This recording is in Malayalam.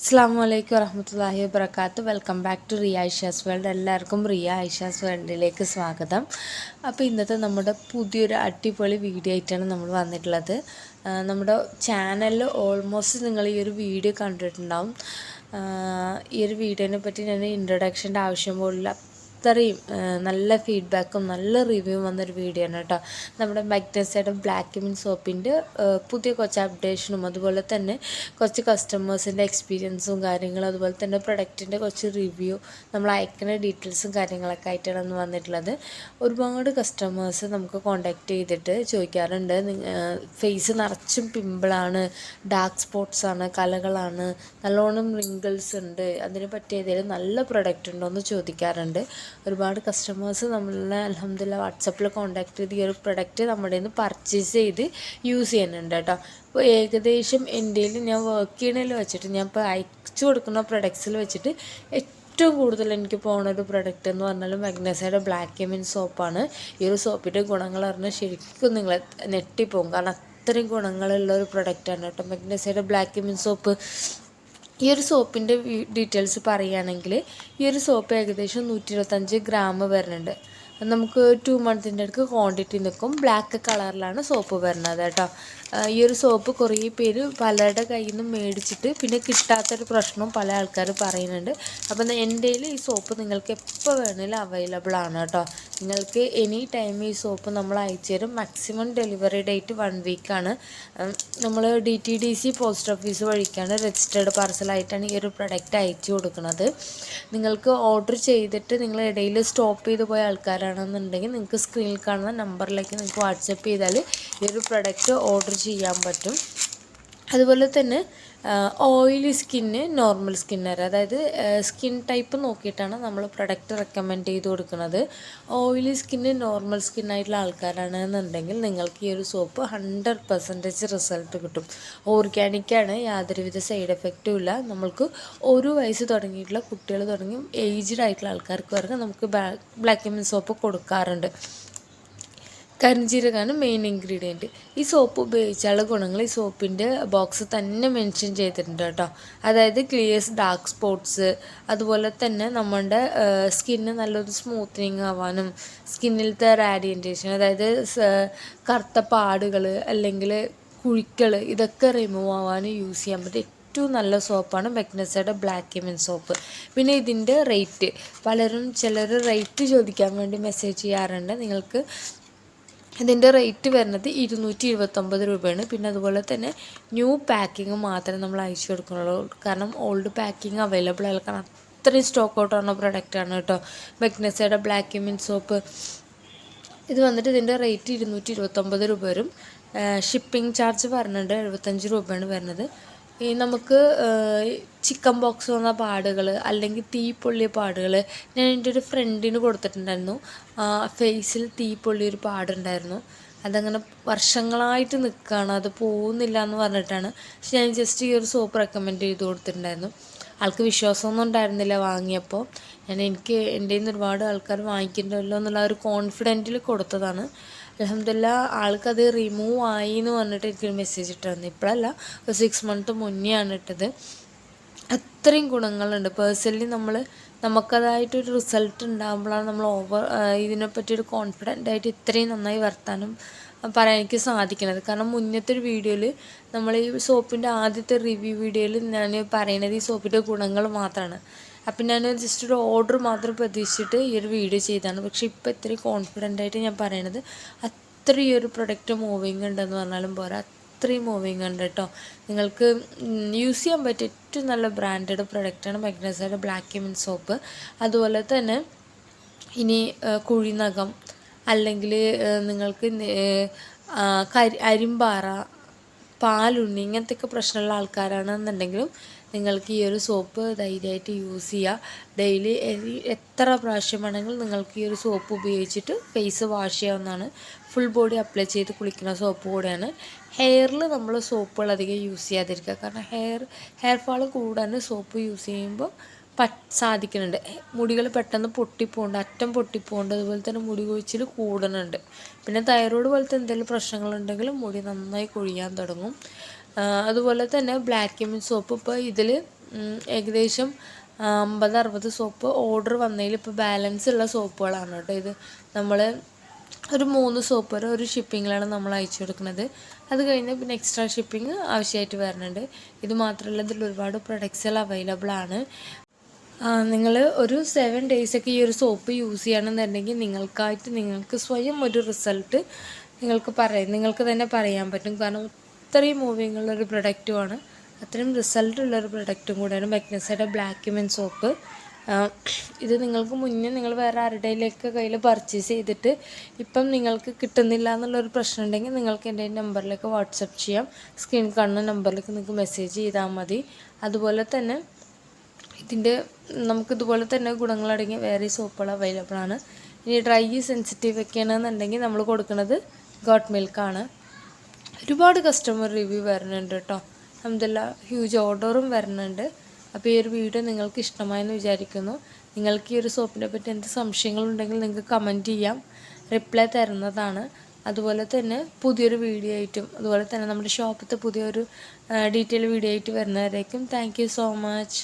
അസ്സാം വലൈക്കും വറഹമത്തല്ലാഹി വബർക്കാത്ത് welcome back to Riya Aisha's world എല്ലാവർക്കും റിയ ഐഷാസ് വേൾഡിലേക്ക് സ്വാഗതം. അപ്പോൾ ഇന്നത്തെ നമ്മുടെ പുതിയൊരു അടിപൊളി വീഡിയോ ആയിട്ടാണ് നമ്മൾ വന്നിട്ടുള്ളത്. നമ്മുടെ ചാനലിൽ ഓൾമോസ്റ്റ് നിങ്ങൾ ഈ ഒരു വീഡിയോ കണ്ടിട്ടുണ്ടാവും. ഈ ഒരു വീഡിയോനെ പറ്റി ഞാൻ ഇൻട്രൊഡക്ഷന്റെ ആവശ്യം പോലില്ല അത്രയും നല്ല ഫീഡ്ബാക്കും നല്ല റിവ്യൂവും വന്നൊരു വീഡിയോ ആണ് കേട്ടോ. നമ്മുടെ മാഗ്നസൈഡ് ബ്ലാക്ക് മിൻ സോപ്പിന്റെ പുതിയ കുറച്ച് അപ്ഡേഷനും അതുപോലെ തന്നെ കുറച്ച് കസ്റ്റമേഴ്സിന്റെ എക്സ്പീരിയൻസും കാര്യങ്ങളും അതുപോലെ തന്നെ പ്രൊഡക്റ്റിന്റെ കുറച്ച് റിവ്യൂ നമ്മൾ അയക്കുന്ന ഡീറ്റെയിൽസും കാര്യങ്ങളൊക്കെ ആയിട്ടാണ് അന്ന് വന്നിട്ടുള്ളത്. ഒരുപാട് കസ്റ്റമേഴ്സ് നമുക്ക് കോണ്ടാക്ട് ചെയ്തിട്ട് ചോദിക്കാറുണ്ട്. ഫേസ് നിറച്ചും പിമ്പിളാണ് ഡാർക്ക് സ്പോട്ട്സ് ആണ് കലകളാണ് നല്ലോണം റിങ്കിൾസ് ഉണ്ട് അതിനെ പറ്റിയ ഏതെങ്കിലും നല്ല പ്രൊഡക്റ്റ് ഉണ്ടോ എന്ന് ചോദിക്കാറുണ്ട്. ഒരുപാട് കസ്റ്റമേഴ്സ് നമ്മളെ അലഹമില്ല വാട്സപ്പിൽ കോണ്ടാക്ട് ചെയ്ത് ഈ ഒരു പ്രൊഡക്റ്റ് നമ്മുടെ നിന്ന് പർച്ചേസ് ചെയ്ത് യൂസ് ചെയ്യുന്നുണ്ട് കേട്ടോ. അപ്പോൾ ഏകദേശം എന്റെ ഞാൻ വർക്ക് ചെയ്യണതിൽ വെച്ചിട്ട് ഞാൻ ഇപ്പോൾ അയച്ചു കൊടുക്കുന്ന പ്രൊഡക്ട്സിൽ വെച്ചിട്ട് ഏറ്റവും കൂടുതൽ എനിക്ക് പോകുന്ന ഒരു പ്രൊഡക്റ്റ് എന്ന് പറഞ്ഞാൽ മഗ്നസയുടെ ബ്ലാക്ക് കെമിൻ സോപ്പാണ് ഈ ഒരു സോപ്പിന്റെ ഗുണങ്ങൾ പറഞ്ഞാൽ ശരിക്കും നിങ്ങൾ നെട്ടിപ്പോകും കാരണം അത്രയും ഗുണങ്ങളുള്ള ഒരു പ്രൊഡക്റ്റാണ് കേട്ടോ. മഗ്നസയുടെ ബ്ലാക്ക് കെമിൻ സോപ്പ് ഈ ഒരു സോപ്പിന്റെ ഡീറ്റെയിൽസ് പറയുകയാണെങ്കിൽ ഈ ഒരു സോപ്പ് ഏകദേശം നൂറ്റി ഇരുപത്തഞ്ച് ഗ്രാം വരുന്നുണ്ട് നമുക്ക് ടു മന്ത്സിന്റെ അടുക്ക് ക്വാണ്ടിറ്റി നിൽക്കും. ബ്ലാക്ക് കളറിലാണ് സോപ്പ് വരുന്നത് കേട്ടോ. ഈ ഒരു സോപ്പ് കുറേ പേര് പലരുടെ കയ്യിൽ നിന്നും മേടിച്ചിട്ട് പിന്നെ കിട്ടാത്തൊരു പ്രശ്നവും പല ആൾക്കാർ പറയുന്നുണ്ട്. അപ്പം എന്റെ ഈ സോപ്പ് നിങ്ങൾക്ക് എപ്പോൾ വേണമെങ്കിലും അവൈലബിൾ ആണ് കേട്ടോ. നിങ്ങൾക്ക് എനി ടൈം ഈ സോപ്പ് നമ്മൾ അയച്ചു തരും. മാക്സിമം ഡെലിവറി ഡേറ്റ് വൺ വീക്കാണ് നമ്മൾ D T D C post office വഴിക്കാണ് രജിസ്റ്റേർഡ് പാർസലായിട്ടാണ് ഈ ഒരു പ്രൊഡക്റ്റ് അയച്ചു കൊടുക്കുന്നത്. നിങ്ങൾക്ക് ഓർഡർ ചെയ്തിട്ട് നിങ്ങൾ ഇടയിൽ സ്റ്റോപ്പ് ചെയ്ത് പോയ ആൾക്കാരാണെന്നുണ്ടെങ്കിൽ നിങ്ങൾക്ക് സ്ക്രീനിൽ കാണുന്ന നമ്പറിലേക്ക് നിങ്ങൾക്ക് വാട്സപ്പ് ചെയ്താൽ ഈ ഒരു പ്രൊഡക്റ്റ് ഓർഡർ ചെയ്യാൻ പറ്റും. അതുപോലെ തന്നെ ഓയിലി സ്കിന്ന് നോർമൽ സ്കിന്നർ അതായത് സ്കിൻ ടൈപ്പ് നോക്കിയിട്ടാണ് നമ്മൾ പ്രൊഡക്റ്റ് റെക്കമെൻഡ് ചെയ്ത് കൊടുക്കുന്നത്. ഓയിലി സ്കിന്ന് നോർമൽ സ്കിന്നായിട്ടുള്ള ആൾക്കാരാണ് എന്നുണ്ടെങ്കിൽ നിങ്ങൾക്ക് ഈ ഒരു സോപ്പ് ഹൺഡ്രഡ് പെർസെന്റേജ് റിസൾട്ട് കിട്ടും. ഓർഗാനിക്കാണ് യാതൊരുവിധ സൈഡ് എഫക്റ്റും ഇല്ല. നമ്മൾക്ക് ഒരു വയസ്സ് തുടങ്ങിയിട്ടുള്ള കുട്ടികൾ തുടങ്ങി ഏജ്ഡ് ആയിട്ടുള്ള ആൾക്കാർക്ക് വരെ നമുക്ക് ബ്ലാക്ക് ബ്ലാക്ക് സോപ്പ് കൊടുക്കാറുണ്ട്. കരിഞ്ജീരകമാണ് മെയിൻ ഇൻഗ്രീഡിയന്റ് ഈ സോപ്പ് ഉപയോഗിച്ചുള്ള ഗുണങ്ങൾ ഈ സോപ്പിന്റെ ബോക്സ് തന്നെ മെൻഷൻ ചെയ്തിട്ടുണ്ട് കേട്ടോ. അതായത് ക്ലിയേഴ്സ് ഡാർക്ക് സ്പോട്ട്സ് അതുപോലെ തന്നെ നമ്മുടെ സ്കിന്ന് നല്ലൊരു സ്മൂത്തനിങ് ആവാനും സ്കിന്നിലത്തെ റാഡിയന്റേഷൻ അതായത് കറുത്ത പാടുകൾ അല്ലെങ്കിൽ കുഴിക്കൾ ഇതൊക്കെ റിമൂവ് ആവാനും യൂസ് ചെയ്യാൻ പറ്റും ഏറ്റവും നല്ല സോപ്പാണ് മെഗ്നസയുടെ ബ്ലാക്ക് കെമിൻ സോപ്പ് പിന്നെ ഇതിന്റെ റേറ്റ് പലരും ചിലർ റേറ്റ് ചോദിക്കാൻ വേണ്ടി മെസ്സേജ് ചെയ്യാറുണ്ട്. നിങ്ങൾക്ക് ഇതിന്റെ റേറ്റ് വരുന്നത് ഇരുന്നൂറ്റി ഇരുപത്തൊമ്പത് രൂപയാണ്. പിന്നെ അതുപോലെ തന്നെ ന്യൂ പാക്കിങ് മാത്രമേ നമ്മൾ അയച്ചു കൊടുക്കുന്നുള്ളൂ. കാരണം ഓൾഡ് പാക്കിങ് അവൈലബിൾ അല്ല കാരണം അത്രയും സ്റ്റോക്ക് ഔട്ട് ആവുന്ന പ്രൊഡക്റ്റാണ് കേട്ടോ. മെഗ്നസയുടെ ബ്ലാക്ക് മിൻ സോപ്പ് ഇത് വന്നിട്ട് ഇതിന്റെ റേറ്റ് ഇരുന്നൂറ്റി ഇരുപത്തൊമ്പത് രൂപ വരും. ഷിപ്പിംഗ് ചാർജ് പറഞ്ഞിട്ട് എഴുപത്തഞ്ച് രൂപയാണ് വരുന്നത്. ഈ നമുക്ക് ചിക്കൻ ബോക്സ് വന്ന പാടുകൾ അല്ലെങ്കിൽ തീ പൊള്ളിയ പാടുകൾ ഞാൻ എന്റെ ഒരു ഫ്രണ്ടിന് കൊടുത്തിട്ടുണ്ടായിരുന്നു. ഫേസിൽ തീ പൊള്ളിയൊരു പാടുണ്ടായിരുന്നു. അതങ്ങനെ വർഷങ്ങളായിട്ട് നിൽക്കുകയാണ് അത് പോകുന്നില്ല എന്ന് പറഞ്ഞിട്ടാണ്. പക്ഷെ ഞാൻ ജസ്റ്റ് ഈ ഒരു സോപ്പ് റെക്കമെൻഡ് ചെയ്ത് കൊടുത്തിട്ടുണ്ടായിരുന്നു. ആൾക്ക് വിശ്വാസമൊന്നും ഉണ്ടായിരുന്നില്ല വാങ്ങിയപ്പോൾ. ഞാൻ എനിക്ക് എന്റെ നിന്ന് ഒരുപാട് ആൾക്കാർ വാങ്ങിക്കണ്ടല്ലോ എന്നുള്ള ഒരു കോൺഫിഡന്റിൽ കൊടുത്തതാണ്. അലഹമില്ല ആൾക്കത് റിമൂവ് ആയി എന്ന് പറഞ്ഞിട്ട് എനിക്കൊരു മെസ്സേജ് ഇട്ടായിരുന്നു ഇപ്പോഴല്ല ഒരു സിക്സ് മന്ത് മുന്നേ ആണ് ഇട്ടത്. അത്രയും ഗുണങ്ങളുണ്ട്. പേഴ്സണലി നമ്മൾ നമുക്കതായിട്ടൊരു റിസൾട്ട് ഉണ്ടാകുമ്പോഴാണ് നമ്മൾ ഓവർ ഇതിനെപ്പറ്റി ഒരു കോൺഫിഡന്റ് ആയിട്ട് ഇത്രയും നന്നായി വർത്താനം പറയാൻ എനിക്ക് സാധിക്കുന്നത് കാരണം മുന്നത്തെ ഒരു വീഡിയോയിൽ നമ്മൾ ഈ സോപ്പിന്റെ ആദ്യത്തെ റിവ്യൂ വീഡിയോയിൽ ഞാൻ പറയുന്നത് ഈ സോപ്പിന്റെ ഗുണങ്ങൾ മാത്രമാണ് അപ്പം ഞാൻ ജസ്റ്റ് ഒരു ഓർഡർ മാത്രം പ്രതീക്ഷിച്ചിട്ട് ഈ ഒരു വീഡിയോ ചെയ്തതാണ്. പക്ഷേ ഇപ്പോൾ ഇത്രയും കോൺഫിഡന്റ് ആയിട്ട് ഞാൻ പറയണത് അത്രയും ഈ ഒരു പ്രൊഡക്റ്റ് മൂവിങ് ഉണ്ടെന്ന് പറഞ്ഞാലും പോരാ. അത്രയും മൂവിങ് ഉണ്ട് കേട്ടോ നിങ്ങൾക്ക് യൂസ് ചെയ്യാൻ പറ്റിയ ഏറ്റവും നല്ല ബ്രാൻഡഡ് പ്രൊഡക്റ്റാണ് മെഗ്നസയുടെ ബ്ലാക്ക് കെമിൻ സോപ്പ് അതുപോലെ തന്നെ ഇനി കുഴിനകം അല്ലെങ്കിൽ നിങ്ങൾക്ക് കരി അരിമ്പാറ പാലുണ്ണി ഇങ്ങനത്തെയൊക്കെ പ്രശ്നമുള്ള ആൾക്കാരാണെന്നുണ്ടെങ്കിലും നിങ്ങൾക്ക് ഈ ഒരു സോപ്പ് ധൈര്യമായിട്ട് യൂസ് ചെയ്യുക ഡെയിലി എത്ര പ്രാവശ്യം നിങ്ങൾക്ക് ഈ ഒരു സോപ്പ് ഉപയോഗിച്ചിട്ട് ഫേസ് വാഷ് ചെയ്യാവുന്നതാണ്. ഫുൾ ബോഡി അപ്ലൈ ചെയ്ത് കുളിക്കുന്ന സോപ്പ് കൂടെയാണ്. ഹെയറിൽ നമ്മൾ സോപ്പുകൾ അധികം യൂസ് ചെയ്യാതിരിക്കുക. കാരണം ഹെയർ ഹെയർ ഫാൾ കൂടാൻ സോപ്പ് യൂസ് ചെയ്യുമ്പോൾ പറ്റ് സാധിക്കുന്നുണ്ട്. മുടികൾ പെട്ടെന്ന് പൊട്ടിപ്പോണ്ട് അറ്റം പൊട്ടിപ്പോണ്ട് അതുപോലെ തന്നെ മുടി കൊഴിച്ചിൽ കൂടുന്നുണ്ട്. പിന്നെ തൈറോയ്ഡ് പോലത്തെ എന്തെങ്കിലും പ്രശ്നങ്ങളുണ്ടെങ്കിൽ മുടി നന്നായി കൊഴിയാൻ തുടങ്ങും. അതുപോലെ തന്നെ ബ്ലാക്ക് കെമിൻ സോപ്പ് ഇപ്പോൾ ഇതിൽ ഏകദേശം അമ്പത് അറുപത് സോപ്പ് ഓർഡർ വന്നതിൽ ഇപ്പോൾ ബാലൻസ് ഉള്ള സോപ്പുകളാണ് കേട്ടോ ഇത്. നമ്മൾ ഒരു മൂന്ന് സോപ്പ് വരെ ഒരു ഷിപ്പിങ്ങിലാണ് നമ്മൾ അയച്ചു കൊടുക്കുന്നത് അത് കഴിഞ്ഞ് പിന്നെ എക്സ്ട്രാ ഷിപ്പിംഗ് ആവശ്യമായിട്ട് വരുന്നുണ്ട്. ഇത് മാത്രമല്ല ഇതിൽ ഒരുപാട് പ്രൊഡക്ട്സുകൾ അവൈലബിൾ ആണ്. നിങ്ങൾ ഒരു സെവൻ ഡേയ്സൊക്കെ ഈ ഒരു സോപ്പ് യൂസ് ചെയ്യണമെന്നുണ്ടെങ്കിൽ നിങ്ങൾക്കായിട്ട് നിങ്ങൾക്ക് സ്വയം ഒരു റിസൾട്ട് നിങ്ങൾക്ക് പറയാം. നിങ്ങൾക്ക് തന്നെ പറയാൻ പറ്റും. കാരണം അത്രയും മൂവിങ് ഉള്ള ഒരു പ്രൊഡക്റ്റുമാണ്. അത്രയും റിസൾട്ട് ഉള്ള ഒരു പ്രൊഡക്റ്റും കൂടെയാണ് മെഗ്നസയുടെ ബ്ലാക്ക് മെൻ സോപ്പ്. ഇത് നിങ്ങൾക്ക് മുന്നേ നിങ്ങൾ വേറെ ആരുടെയിലേക്ക് കയ്യിൽ പർച്ചേസ് ചെയ്തിട്ട് ഇപ്പം നിങ്ങൾക്ക് കിട്ടുന്നില്ല എന്നുള്ളൊരു പ്രശ്നം ഉണ്ടെങ്കിൽ നിങ്ങൾക്ക് എന്റെ നമ്പറിലേക്ക് വാട്സപ്പ് ചെയ്യാം. സ്ക്രീൻ കാണുന്ന നമ്പറിലേക്ക് നിങ്ങൾക്ക് മെസ്സേജ് ചെയ്താൽ മതി. അതുപോലെ തന്നെ ഇതിന്റെ നമുക്ക് ഇതുപോലെ തന്നെ ഗുണങ്ങളടങ്ങിയ വേറെ സോപ്പുകൾ അവൈലബിൾ ആണ്. ഇനി ഡ്രൈ സെൻസിറ്റീവ് ഒക്കെ ആണെന്നുണ്ടെങ്കിൽ നമ്മൾ കൊടുക്കുന്നത് ഗോട്ട് മിൽക്കാണ് ഒരുപാട് കസ്റ്റമർ റിവ്യൂ വരുന്നുണ്ട് കേട്ടോ അഹമ്മദില്ല ഹ്യൂജ് ഓർഡറും വരുന്നുണ്ട്. അപ്പോൾ ഈ ഒരു വീഡിയോ നിങ്ങൾക്ക് ഇഷ്ടമായെന്ന് വിചാരിക്കുന്നു. നിങ്ങൾക്ക് ഈ ഒരു സോപ്പിനെ പറ്റി എന്ത് സംശയങ്ങളുണ്ടെങ്കിൽ നിങ്ങൾക്ക് കമന്റ് ചെയ്യാം. റിപ്ലൈ തരുന്നതാണ്. അതുപോലെ തന്നെ പുതിയൊരു വീഡിയോ ആയിട്ടും അതുപോലെ തന്നെ നമ്മുടെ ഷോപ്പത്തെ പുതിയൊരു ഡീറ്റെയിൽ വീഡിയോ ആയിട്ട് വരുന്നവരേക്കും താങ്ക് സോ മച്ച്